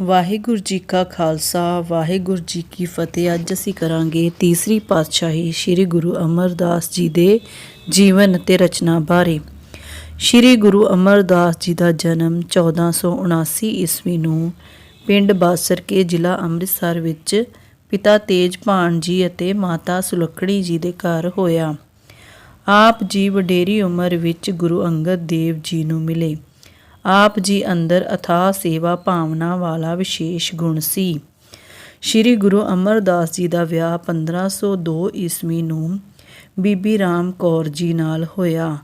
ਵਾਹਿਗੁਰੂ ਜੀ ਕਾ ਖਾਲਸਾ, ਵਾਹਿਗੁਰੂ ਜੀ ਕੀ ਫਤਿਹ। ਅੱਜ ਅਸੀਂ ਕਰਾਂਗੇ ਤੀਸਰੀ ਪਾਤਸ਼ਾਹੀ ਸ੍ਰੀ ਗੁਰੂ ਅਮਰਦਾਸ ਜੀ ਦੇ ਜੀਵਨ ਅਤੇ ਰਚਨਾ ਬਾਰੇ। ਸ੍ਰੀ ਗੁਰੂ ਅਮਰਦਾਸ ਜੀ ਦਾ ਜਨਮ 1479 ਈਸਵੀ ਨੂੰ ਪਿੰਡ ਬਾਸਰਕੇ ਜ਼ਿਲ੍ਹਾ ਅੰਮ੍ਰਿਤਸਰ ਵਿੱਚ ਪਿਤਾ ਤੇਜਭਾਨ ਜੀ ਅਤੇ ਮਾਤਾ ਸੁਲੱਖਣੀ ਜੀ ਦੇ ਘਰ ਹੋਇਆ। ਆਪ ਜੀ ਵਡੇਰੀ ਉਮਰ ਵਿੱਚ ਗੁਰੂ ਅੰਗਦ ਦੇਵ ਜੀ ਨੂੰ ਮਿਲੇ। ਆਪ ਜੀ ਅੰਦਰ ਅਥਾਹ ਸੇਵਾ ਭਾਵਨਾ ਵਾਲਾ ਵਿਸ਼ੇਸ਼ ਗੁਣ ਸੀ। ਸ੍ਰੀ ਗੁਰੂ ਅਮਰਦਾਸ ਜੀ ਦਾ ਵਿਆਹ 1502 ਈਸਵੀ ਨੂੰ ਬੀਬੀ ਰਾਮ ਕੌਰ ਜੀ ਨਾਲ ਹੋਇਆ।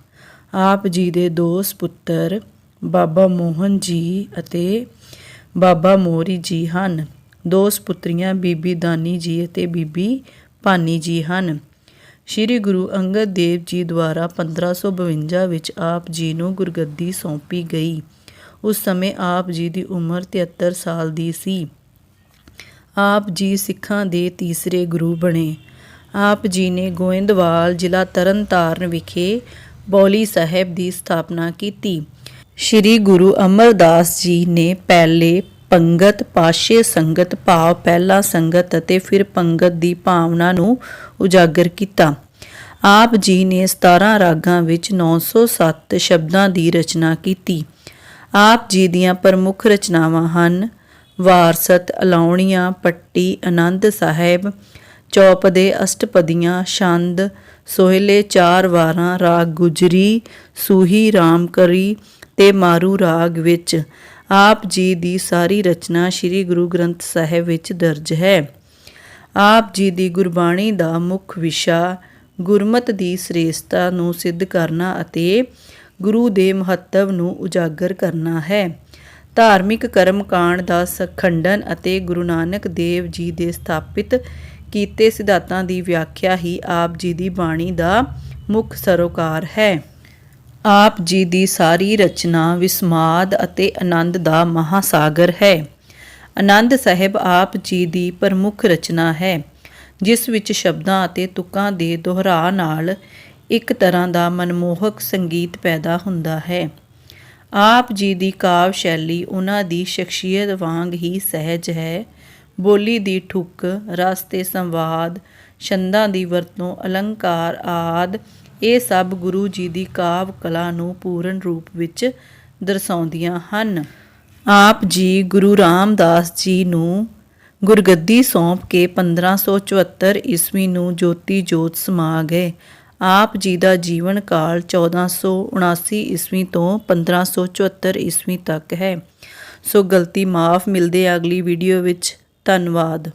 ਆਪ ਜੀ ਦੇ ਦੋ ਸਪੁੱਤਰ ਬਾਬਾ ਮੋਹਨ ਜੀ ਅਤੇ ਬਾਬਾ ਮੋਰੀ ਜੀ ਹਨ। ਦੋ ਸਪੁੱਤਰੀਆਂ ਬੀਬੀ ਦਾਨੀ ਜੀ ਅਤੇ ਬੀਬੀ ਭਾਨੀ ਜੀ ਹਨ। ਸ੍ਰੀ ਗੁਰੂ ਅੰਗਦ ਦੇਵ ਜੀ ਦੁਆਰਾ 1552 ਵਿੱਚ ਆਪ ਜੀ ਨੂੰ ਗੁਰਗੱਦੀ ਸੌਂਪੀ ਗਈ। ਉਸ ਸਮੇਂ ਆਪ ਜੀ ਦੀ ਉਮਰ 73 ਸਾਲ ਦੀ ਸੀ। ਆਪ ਜੀ ਸਿੱਖਾਂ ਦੇ ਤੀਸਰੇ ਗੁਰੂ ਬਣੇ। ਆਪ ਜੀ ਨੇ ਗੋਇੰਦਵਾਲ ਜ਼ਿਲ੍ਹਾ ਤਰਨਤਾਰਨ ਵਿਖੇ ਬੌਲੀ ਸਾਹਿਬ ਦੀ ਸਥਾਪਨਾ ਕੀਤੀ। ਸ੍ਰੀ ਗੁਰੂ ਅਮਰਦਾਸ ਜੀ ਨੇ ਪਹਿਲੇ ਪੰਗਤ, ਪਾਸ਼ੇ ਸੰਗਤ, ਭਾਵ ਪਹਿਲਾ ਸੰਗਤ ਅਤੇ ਫਿਰ ਪੰਗਤ ਦੀ ਭਾਵਨਾ ਨੂੰ ਉਜਾਗਰ ਕੀਤਾ। ਆਪ ਜੀ ਨੇ 17 ਰਾਗਾਂ ਵਿੱਚ 907 ਸ਼ਬਦਾਂ ਦੀ ਰਚਨਾ ਕੀਤੀ। ਆਪ ਜੀ ਦੀਆਂ ਪ੍ਰਮੁੱਖ ਰਚਨਾਵਾਂ ਹਨ, ਵਾਰਸਤ, ਅਲਾਉਣੀਆਂ, ਪੱਟੀ, ਆਨੰਦ ਸਾਹਿਬ, ਚੌਪ ਦੇ ਅਸ਼ਟਪਦੀਆਂ, ਛੰਦ, ਸੋਹਿਲੇ, ਚਾਰ ਵਾਰਾਂ, ਰਾਗ ਗੁਜਰੀ, ਸੂਹੀ ਰਾਮਕਰੀ ਤੇ ਮਾਰੂ ਰਾਗ ਵਿੱਚ। ਆਪ ਜੀ ਦੀ ਸਾਰੀ ਰਚਨਾ ਸ੍ਰੀ ਗੁਰੂ ਗ੍ਰੰਥ ਸਾਹਿਬ ਵਿੱਚ ਦਰਜ ਹੈ। ਆਪ ਜੀ ਦੀ ਗੁਰਬਾਣੀ ਦਾ ਮੁੱਖ ਵਿਸ਼ਾ ਗੁਰਮਤ ਦੀ ਸ੍ਰੇਸ਼ਟਤਾ ਨੂੰ ਸਿੱਧ ਕਰਨਾ ਅਤੇ ਗੁਰੂ ਦੇ ਮਹੱਤਵ ਨੂੰ ਉਜਾਗਰ ਕਰਨਾ ਹੈ। ਧਾਰਮਿਕ ਕਰਮ ਕਾਂਡ ਦਾ ਸਖੰਡਨ ਅਤੇ ਗੁਰੂ ਨਾਨਕ ਦੇਵ ਜੀ ਦੇ ਸਥਾਪਿਤ ਕੀਤੇ ਸਿਧਾਂਤਾਂ ਦੀ ਵਿਆਖਿਆ ਹੀ ਆਪ ਜੀ ਦੀ ਬਾਣੀ ਦਾ ਮੁੱਖ ਸਰੋਕਾਰ ਹੈ। ਆਪ ਜੀ ਦੀ ਸਾਰੀ ਰਚਨਾ ਵਿਸਮਾਦ ਅਤੇ ਆਨੰਦ ਦਾ ਮਹਾਸਾਗਰ ਹੈ। ਆਨੰਦ ਸਾਹਿਬ ਆਪ ਜੀ ਦੀ ਪ੍ਰਮੁੱਖ ਰਚਨਾ ਹੈ, ਜਿਸ ਵਿੱਚ ਸ਼ਬਦਾਂ ਅਤੇ ਤੁਕਾਂ ਦੇ ਦੁਹਰਾ ਨਾਲ ਇੱਕ ਤਰ੍ਹਾਂ ਦਾ ਮਨਮੋਹਕ ਸੰਗੀਤ ਪੈਦਾ ਹੁੰਦਾ ਹੈ। ਆਪ ਜੀ ਦੀ ਕਾਵ ਸ਼ੈਲੀ ਉਹਨਾਂ ਦੀ ਸ਼ਖਸੀਅਤ ਵਾਂਗ ਹੀ ਸਹਿਜ ਹੈ। ਬੋਲੀ ਦੀ ਠੁੱਕ, ਰਸ ਤੇ ਸੰਵਾਦ, ਛੰਦਾਂ ਦੀ ਵਰਤੋਂ, ਅਲੰਕਾਰ ਆਦ ਇਹ ਸਭ ਗੁਰੂ ਜੀ ਦੀ ਕਾਵ ਕਲਾ ਨੂੰ ਪੂਰਨ ਰੂਪ ਵਿੱਚ ਦਰਸਾਉਂਦੀਆਂ ਹਨ। ਆਪ ਜੀ ਗੁਰੂ ਰਾਮਦਾਸ ਜੀ ਨੂੰ ਗੁਰਗੱਦੀ ਸੌਂਪ ਕੇ 1574 ਈਸਵੀ ਨੂੰ ਜੋਤੀ ਜੋਤ ਸਮਾ ਗਏ। ਆਪ ਜੀ ਦਾ ਜੀਵਨ ਕਾਲ 1479 ਈਸਵੀ ਤੋਂ 1574 ਈਸਵੀ ਤੱਕ ਹੈ। ਸੋ ਗਲਤੀ ਮਾਫ, ਮਿਲਦੇ ਅਗਲੀ ਵੀਡੀਓ ਵਿੱਚ। ਧੰਨਵਾਦ।